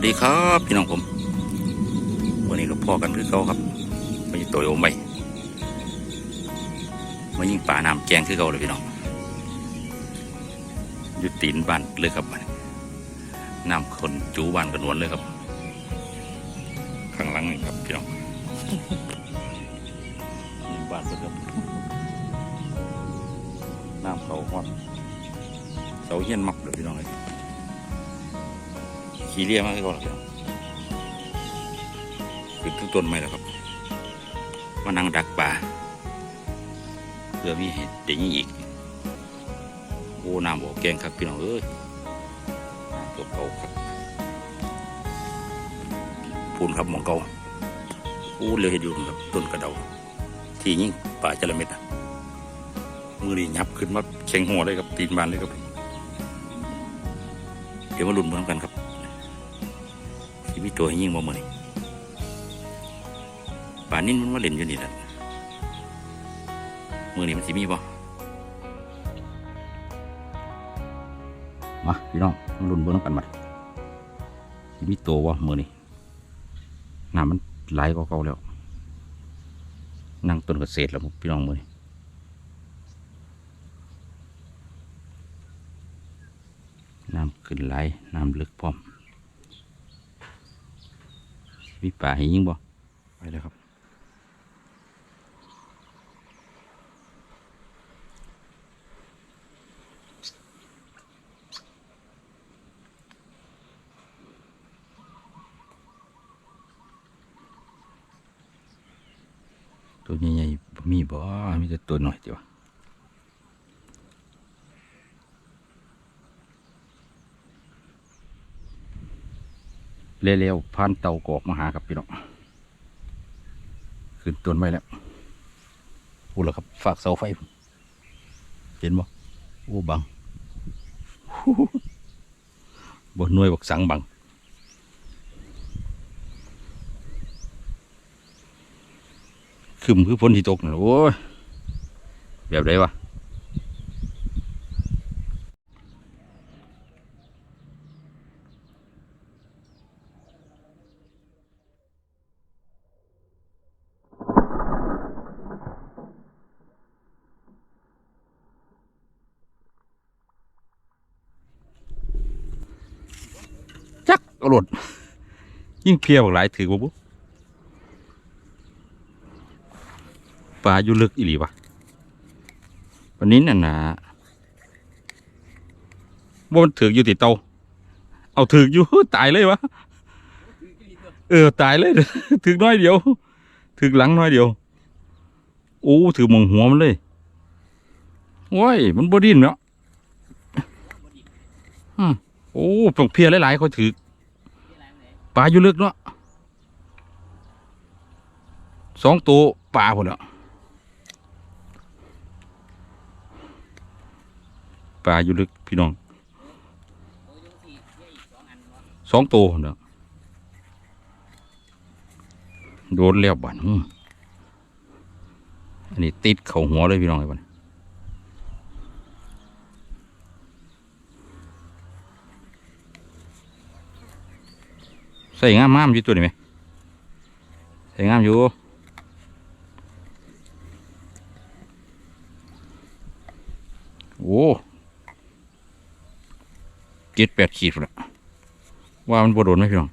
วัสดีครับ พี่น้องผม วันนี้ก็พ่อกันคือเขาครับไม่ใช่ตัวโยมไปมายิงป่าน้ำแกงคือเขาเลยพี่น้องอยุตีนบ้านเลยครับบัดนี้น้ำคนจูบ้านกันนวลเลยครับ ข้างหลังนี่ครับพี่น้องนี่บ้านเพิ่นครับน้ำเขาฮอดเสาเฮียนมักเลยพี่น้องเลย ขี่เรียมากให้ก่อนครับขึ้นทุกต้นไม้แล้วครับ มานั่งดักป่าเพื่อมีเห็ดเดี๋ยวนี้อีกโอ้น้ำบ่อแกงครับพี่น้องเอ้ยน้ำตัวเก่าครับพูนครับมองเก่าโอ้เหลยเห็ดอยู่ครับต้นกระเดา ที่ยิ่งป่าจระเม็ดอะมือนี่ยับขึ้นมาแข็งหัวเลยครับตีนบานเลยครับ เดี๋ยวมาลุ้นพร้อมกันครับ ที่มีตัวให้ยิ่งบ่มือนี่ป่านนี้มันมาเล่นอยู่นี่แหละมือนี่มันสิมีบ่มาพี่น้องรุนเบิ่งกันมาสิมีตัวบ่มือนี่น้ำมันไหลก็เก่าแล้ว นั่งต้นเกษตรแล้วพี่น้องมือนี่น้ำขึ้นไหลน้ำลึกพร้อม มีป่าให้ยิงบ่ไปเลยครับตัวใหญ่ๆบ่มีบ่มีแต่ตัวหน่อยจ้ะ เร็วๆผ่านเตากอกมาหาครับพี่น้องขึ้นต้นไม้แล้วพูดแล้วครับ ฝากเสาไฟ เห็นบ่โอ้บังบนหน่วยบักสังบังขึ้นคือฝนที่ตกนะโอ้ยแบบไรวะ จักเอาหลด ยิ่งเพลียบักหลายถือบ่บุปลาอยู่ลึกอีหลีวะวันนี้น่ะนะว่ามันถืออยู่ติดเตาเอาถืออยู่ตายเลยวะเออตายเลยถือน้อยเดียวถือหลังน้อยเดียวโอ้ถือมองหัวมันเลยโอ้ยมันบดินเนาะอืมโอ้ตรงเพลียหลายๆเขาถือ ปลาอยู่ลึกเนาะสองตัวปลาหมดแล้วปลาอยู่ลึกพี่น้องสองตัวเนาะโดนแล้วบันอื้ออันนี้ติดเข่าหัวเลยพี่น้องไอ้บัน ใส่งามงามอยู่ตัวนี้ไหมใส่งามอยู่โอ้เจ็ดแปดขีดละว่ามันบโดนไหมพี่น้อง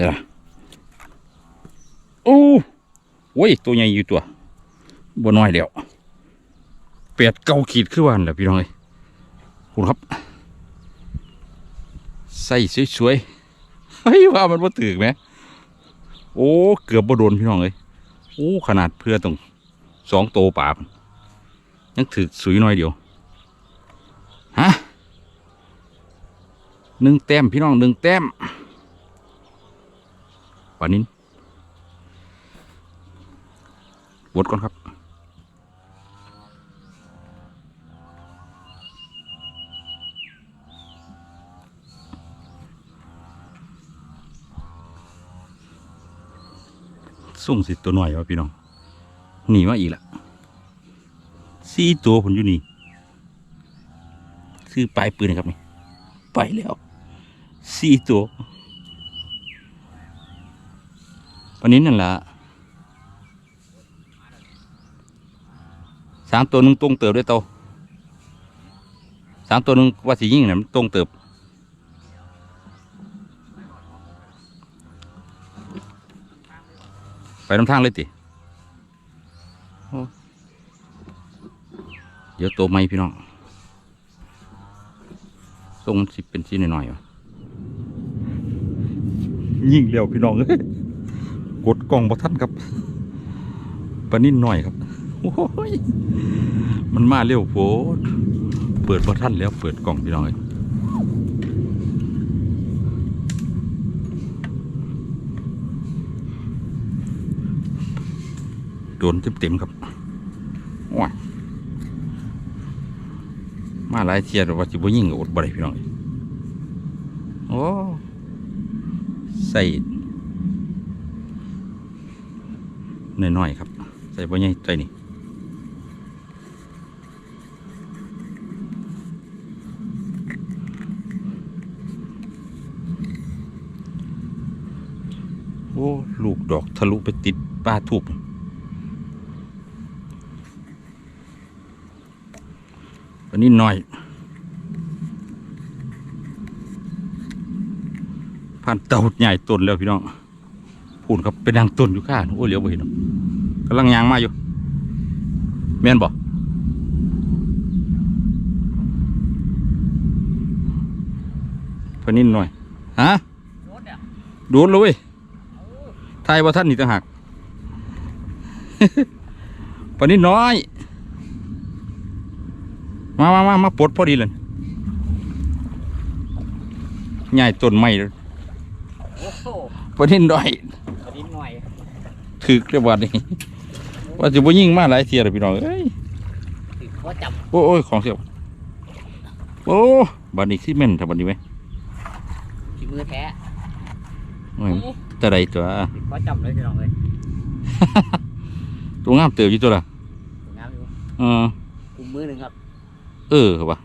อ่ละโอ้โว้ยตัวใหญ่อยู่ตัวบน้อยเดียวแปดเก้าขีดคือวันแหละพี่น้องเอ้ยคุณครับใส่สวยๆเฮ้ยว่ามันว่าถือไหมโอ้เกือบบ่โดนพี่น้องเอ้ยโอ้ขนาดเพื่อตรงสองโตป่าบยังถือสวยน้อยเดียวฮะหนึ่งแต้มพี่น้องหนึ่งแต้ม วันนิ้นบดก่อนครับส่งสิตัวหน่อยวะพี่น้อง หนีมาอีกละสี่ตัวผมอยู่นี่ซื้อปลายปืนครับนี่ ไปแล้วสี่ตัว วันนี้นั่นละสามตัวนึงตรงเติบด้วยโตสามตัวนึงว่าสียิ่งเนี่ยมันตรงเติบไปน้ำทางเลยติเดี๋ยวโตไหมพี่น้องทรงสิเป็นสีหน่อยๆยิ่งเร็วพี่น้องเอ้ย กดกล่องบ่ทันครับปานนิดหน่อยครับโอ้ยมันมาเร็วโพดเปิดบ่ทันแล้วเปิดกล่องพี่น้องเอ้ยโดนเต็มๆครับโอ้ยมาหลายเทียแต่ว่าจิบยิ่งกับอดบ่ได้พี่น้องโอ้ใส่ น้อยๆครับ ใส่บ่ใหญ่ใจนี่โอ้ลูกดอกทะลุไปติดปลาทูบอันนี้หน่อยผ่านเต่าใหญ่ต้นแล้วพี่น้อง พูนครับเป็นดังต้นอยู่ข้างโอ้ยเหลียวไปเห็นหรอกกำลังยางมาอยู่แม่นบ่พนินหน่อยฮะรถอะโดนเลยเว้ยทายว่าท่านนี่ต่างหากพนินน้อย มามามามาปลดพอดีเลยใหญ่ต้นไม้เลยโอ้โหพอดีดอย กระดิ่งหน่อย ถือเรียกว่านี่ว่าจะบ่ยิ่งมาหลายเทียเลยพี่น้องเอ้ยติดว่าจับโอ้โอ้ยของเสียบโอ้บัดนี้ซีเมนต์ทำบัดนี้ไหมฝีมือแท้โอ้ยแต่ใดตัวติดว่าจับเลยพี่น้องเลยตัวงามเติบอยู่ตัวละสวยงามอยู่เออกุมมือหนึ่งครับ เออครับว่ะ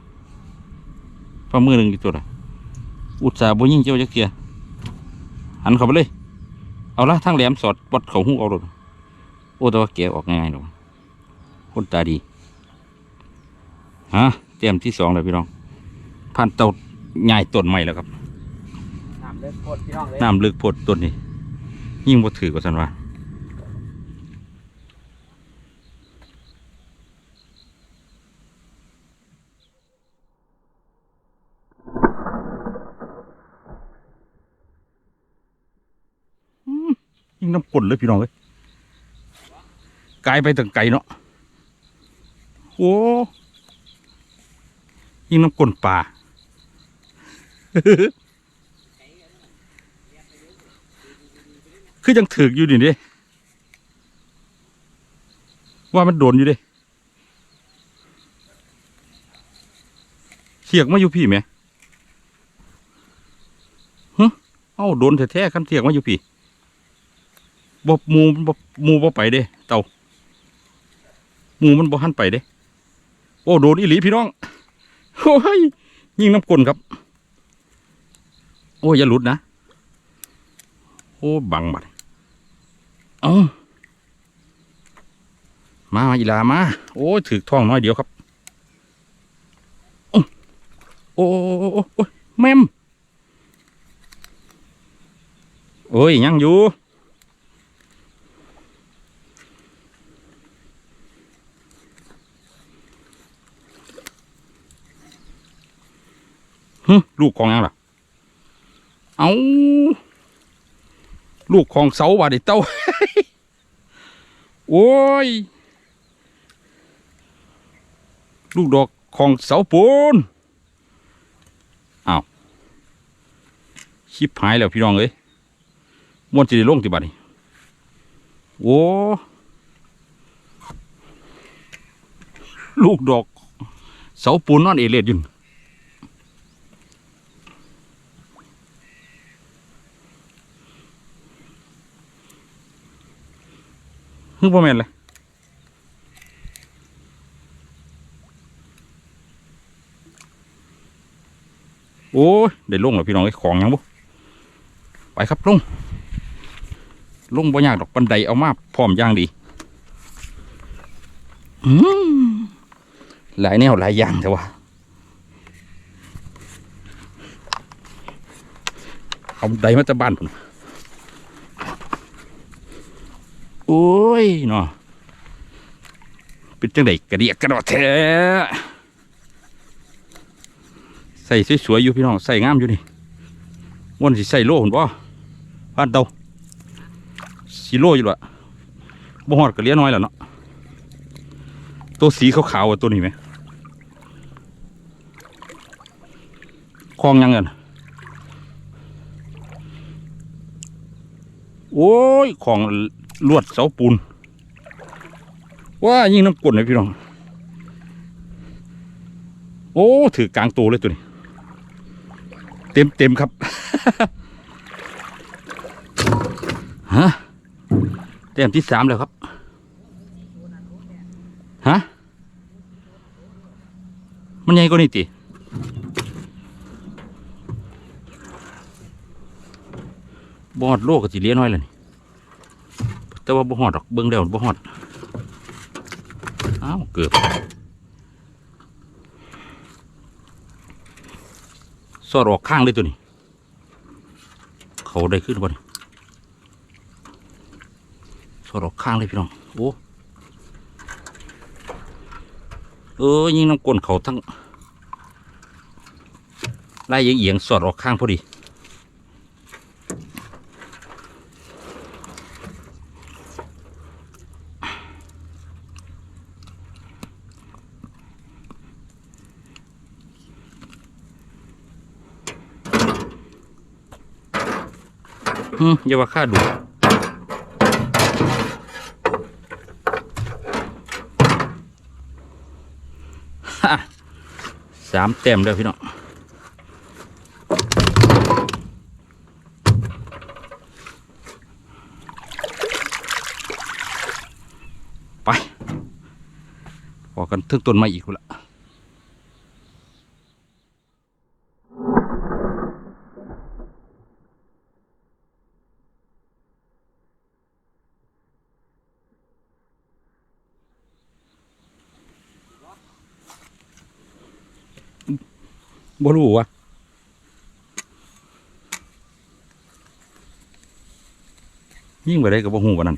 ฝ่ามือหนึ่งอยู่ตัวละอุตส่าห์บ่ยิ่งเจ้าจักเทียหันเข้าไปเลย เอาละทางแหลมสอดวัดเขาหูเอาโลดโอ้แต่ว่าแกะออกง่ายๆหรอกคนตาดีฮะเตรียมที่สองเลยพี่น้องผ่านเตาใหญ่ต้นใหม่แล้วครับน้ำเลือดโคตรพี่น้องเลยน้ำลึกโพดต้นนี้ยิ่งบ่ถือกว่าสันว่าอืม ยิ่งน้ำกลนเลยพี่น้องเอ้ยไกลไปตั้งไกลเนาะโอ้ยิ่งน้ำกลนป่าคือยังถือกอยู่นี่เดิว่ามันโดนอยู่ดิเสียกมาอยู่พี่ไหมฮะเอ้าโดนแท้ๆคันเสียกมาอยู่พี่ บ่หมูบ่หมูบ่ไปเด้ เต่าหมูมันบ่หันไปเด้ โอ้โดนอีหลีพี่น้องโอ้ยยิงน้ำกลนครับ โอ้ยอย่าหลุดนะ โอ้บังบัดเอามามาอีลามา โอ้ถือท้องน้อยเดียวครับ โอ้โอ้โอ้โอ้โอ้แม่มโอ้ยยังอยู่ ฮึลูกของยังล่ะ เอาลูกของเสาบาดนีเต้า โอ้ย ลูกดอกของเสาปูนอ้าวชิบหายแล้วพี่น้องเอ้ยมวนจะได้ลงติบัดนี่โอ้ลูกดอก เสาปูนนอนเอเลียดยู่อ ฮึบ่แม่นเลยโอ้ยได้ลงแล้วพี่น้องไอ้ของยังบ่ไปครับลง ลงบ่ยากดอกบันไดเอามาพร้อมย่างดีอืมหลายแนวหลายอย่างแต่ว่าเอาไดมาจากบ้านผม โอ้ยเนาะเป็นจังไดกระเดียกกระดอแท้ใส่สวยๆอยู่พี่น้องใส่งามอยู่นี่วันสิใส่โล่หุ่นบ่พันเตาสีโล่อยู่ละบ่ฮอดกระเลียน้อยแล้วเนาะตัวสีขาวๆตัวนี้ไหมคลองยังเงินโอ้ยของ ลวดเสาปูนว่ายิ่งน้ำกลนเลยพี่น้อง โอ้ถือกลางตัวเลยตัวนี้ เต็มเต็มครับฮะเต็มที่สามแล้วครับฮะมันใหญ่กว่านี้ติบอดโลกก็สิเลี้ยน้อยเลยนี่ แต่ว่าบ่ฮอดดอกเบิ่งแล้วบ่ฮอดอ้าวเกือบสอดออกข้างเลยตัวนี้ เขาได้ขึ้นบ่นี่สอดออกข้างเลยพี่น้องโอ้เออยิงน้ำกลนเขาทั้งไล่เอียงๆสอดออกข้างพอดี อย่าว่าข้าดูฮ่าสามเต็มเลยพี่น้องไปพอกันทึกต้นไม้อีกคนละ บ่รู้วะยิ่งไปได้กับบ่หูวันนั้น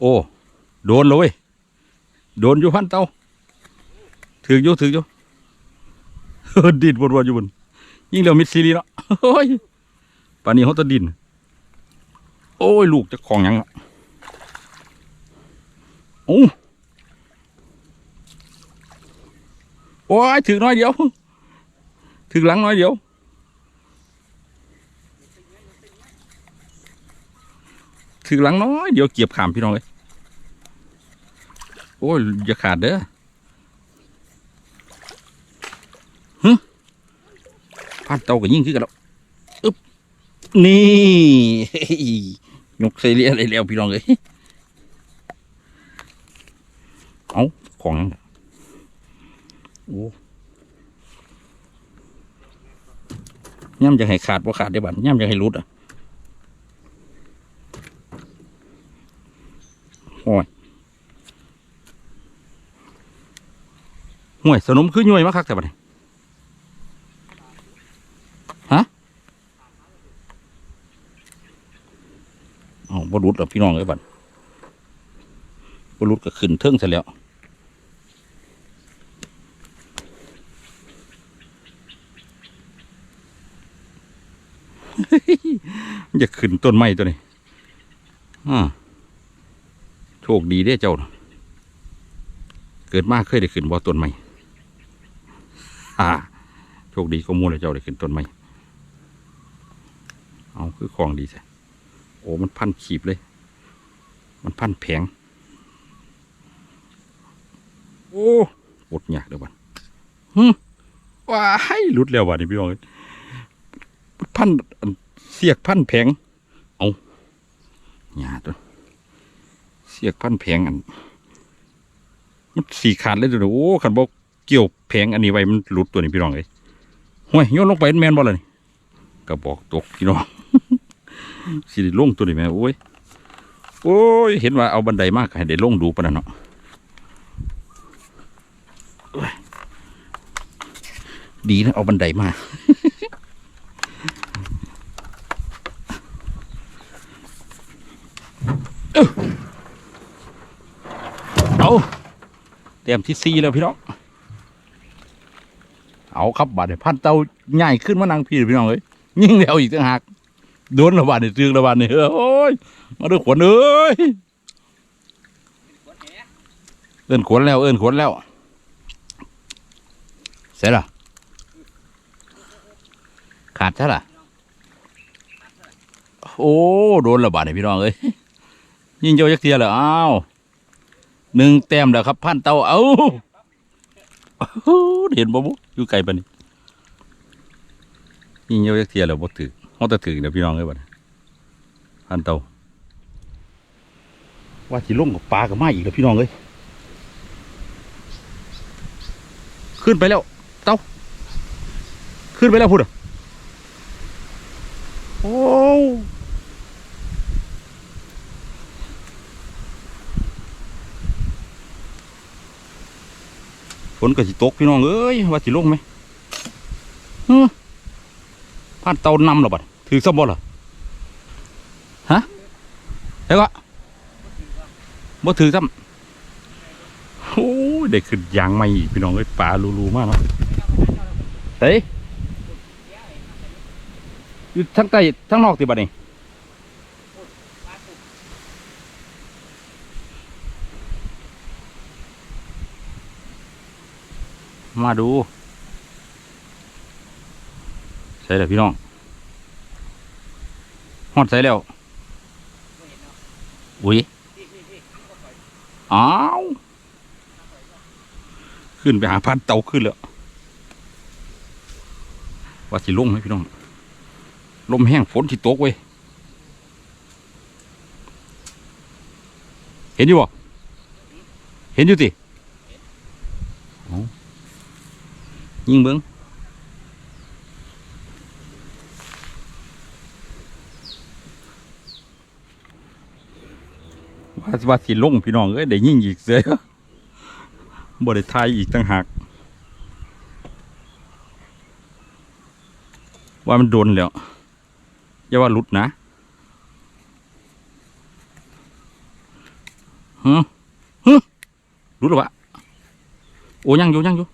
โอ้โดนเลยโดนอยู่พันเตาถืออยู่ถืออยู่ดินบนวันอยู่บนยิ่งเร็วมิดซีรีเนาะโอ้ยป่านนี้เขาตะดิน โอ้ย ลูกจะของยังอะ โอ้โอ้ยถึงน้อยเดียวถึงหลังน้อยเดียวถึงหลังน้อยเดียวเกียบขามพี่น้องเลยโอ้ยอย่าขาดเด้อฮึพันเตาก็ยิ่งขึ้นกันแล้วอึ๊บนี่ยกใส่เรียอะไรแล้วพี่น้องเลย เอาของนั่นน่ะโอ้ย่ำจะให้ขาดว่าขาดได้บัดย่ำจะให้รุดอะโอ้ยห่วยสนมคือย่วยมากคักแต่บัดนี้ฮะเอาบรุษหรอพี่น้องเลยบัดบรุษก็ขึ้นเทิงเสร็จแล้ว มันจะขึ้นต้นไม้ตัวนี้อ่าโชคดีเด้เจ้า เกิดมากเคยได้ขึ้นบ่ต้นไม้อ่าโชคดีก็มูเลยเจ้าได้ขึ้นต้นไม้เอาคือของดีใช่โอ้มันพันขีบเลย มันพันแผง โอ้ปวดยากเดี๋ยวบันหึว้ายหลุดแล้วบัดนี้พี่น้อง พันเสียกพันแผงเอาหยาตัวเสียกพันแผงอันมันสี่ขาดเลยตัวโอ้ขันบอกเกี่ยวแผงอันนี้ไว้มันหลุดตัวนี้พี่น้องเลยห้วยโยนลงไปแมนบ่เลยกระบอกตกพี่น้องสิได้ลงตัวนี้แม่โอ้ยโอ้ยเห็นว่าเอาบันไดมากให้ได้ลงดูปะนะเนาะดีนะเอาบันไดมา เตรียมที่ซีแล้วพี่น้อง เอาครับบาดเนี่ยพันเตาใหญ่ขึ้นมานั่งพี่พี่น้องเอ้ยยิ่งเร็วอีกต่างหากโดนระบาดเนี่ยตึงระบาดเนี่ยโอ้ยมาดูขวนเอ้ยเอิ้นขวนแล้วเอิ้นขวนแล้วเสร็จละขาดใช่ละโอ้โดนระบาดเนี่ยพี่น้องเอ้ยยิ่งโยยักเทียเลยอ้าว หนึ่งแต้มแล้วครับพันเตาเอาเห็นบ่บุอยู่ไกลปะนี่ยิงเยอะเทียแล้วบ่ถือเฮาแต่ถือเดี๋ยวพี่น้องเอ้ยบัดนี้พันเตาว่าสิลงกับปลากับไมาอีกแล้วพี่น้องเอ้ยขึ้นไปแล้ว เต้า ขึ้นไปแล้วพูดอะโอ้ นก็สิตกพี่น้องเอ้ยว่าสิลงไหมเฮ้อผ่านเตานำหรอบัดถือซ้ำบ่เหรอฮะเฮ้ยก็บ่ถือซ้ำโอ้ยได้ขึ้นยางใหม่พี่น้องเอ้ยปลาลูๆมากเนาะเฮ้ยอยู่ทั้งใต้ทั้งนอกติบัดนี่ มาดูใส่แล้วพี่น้องฮอดใส่แล้วอุ้ยอ้าวขึ้นไปหาพันเตาขึ้นแล้วว่าสิลงไหมพี่น้องลมแห้งฝนสิตกเว้ยเห็นอยู่บ่เห็นอยู่ติเอ ยิงเบิ้งว่าว่าสิลงพี่น้องเอ้ยได้ยิงอีกเสียบ่ได้ทายอีกต่างหากว่ามันโดนแล้วอย่าว่าหลุดนะฮึฮึหลุดหรอวะโอ้ยังอยู่ยังอยู่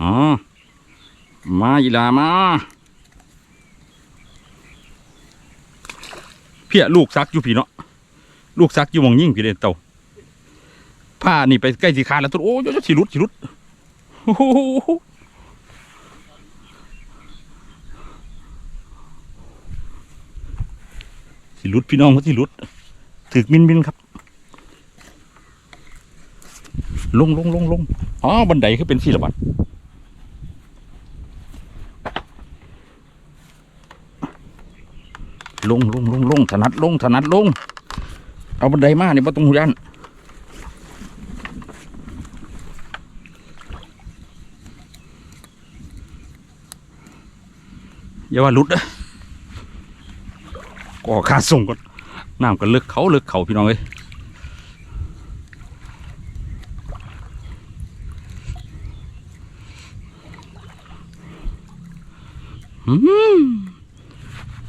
อ๋อมา อีลามา เพี้ยลูกซักอยู่พี่เนาะลูกซักอยู่หมองยิ่งพี่เด่นเต่าผ้านี่ไปใกล้สีขาดแล้วตัวโอ้ยยสิรุดสิรุดสิรุดพี่น้องเขาสิรุดถึกมินมินครับ ลงลงลงลงอ๋อบันไดคือเป็นสี่ระบัด ลงลงลงลงถนัดลงถนัดลง เอาบันไดมาเนี่ยบ่ต้องยันอย่าว่าลุดนะก็ขาส่งก่อนน้ำก็เลิกเขาเลิกเขาพี่น้องเอ้ย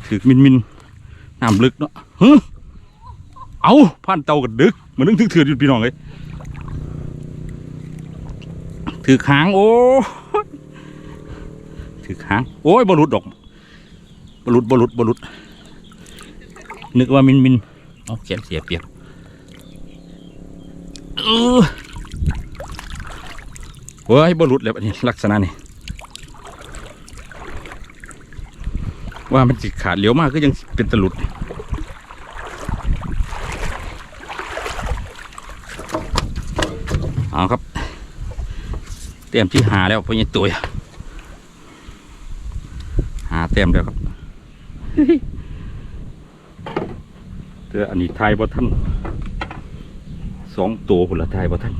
ถือมินมิน น้ำลึกเนาะฮึเอาผ่านเตากันดึกมือนนึกถือถืออยู่พี่น้องเลยถือค้างโอ้ยถือค้างโอ้ยบรุดดอกบรุดบรุดบรุดนึกว่ามินมินเอาเขียนเสียเปรียบเออเฮ้ยบรุดแล้วอันนี้ลักษณะนี้ว่ามันจิขาดเหลียวมากก็ยังเป็นตลุด เอาครับ เต็มที่หาแล้วพ่อใหญ่ตัวหาเต็มแล้วครับเตืออันนี้ทายบ่ท่านสองตัวผลละทายบ่ท่าน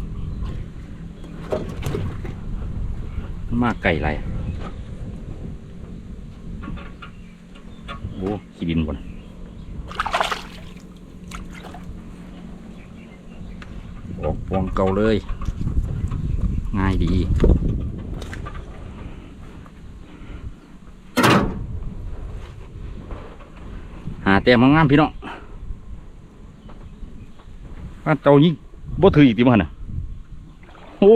มากไก่ไรโอ้ขี้ดินบนออกฟองเก่าเลย ง่ายดี หาแต้มงามๆพี่น้องว่าเจ้ายิงบ่ถืออีกติมันน่ะโอ้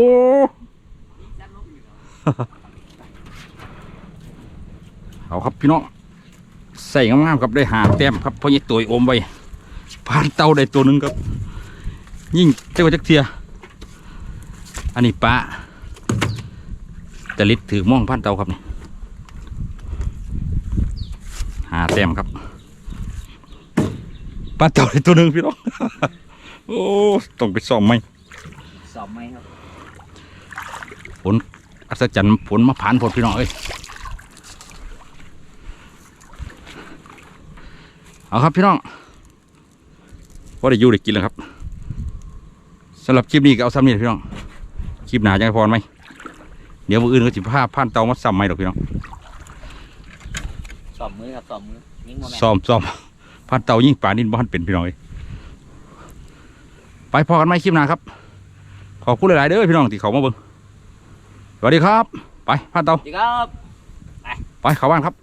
เอาครับพี่น้องใส่งามๆครับได้หาแต้มครับเพราะยี่ตัวอมไว้ผ่านเตาได้ตัวหนึ่งครับ ยิ่งเจ้าจักเทีย อันนี้ปลาแต่ลิดถือม่องผ่านเตาครับนี่หาแต้มครับปลาเตาได้ตัวหนึ่งพี่น้อง โอ้ต้องไปซ่อมไหมสอบไหมครับอัศจรรย์ผลมาผ่านผลพี่น้องเอ้ยเอาครับพี่น้องพอได้อยู่ได้กินแล้วครับสำหรับคลิปนี้ก็เอาซ้ำนี่แหละพี่น้อง คลิปหนาจะพอไหมเดี๋ยวมืออื่นก็สิพาผ่านเตามาซ้ำไหมดอกพี่น้องสอบมือครับสอบมือยิงโมแมนซ้อมซ้อมผ่านเตายิ่งป่านินบ้านเป็นพี่น้องเอ้ยไปพอกันไหมคลิปหน้าครับ ขอบคุณหลายๆเด้อพี่น้องที่เขามาเบิ่งสวัสดีครับ ไปผ่านเตา ดีครับ ไปเข้าบ้านครับ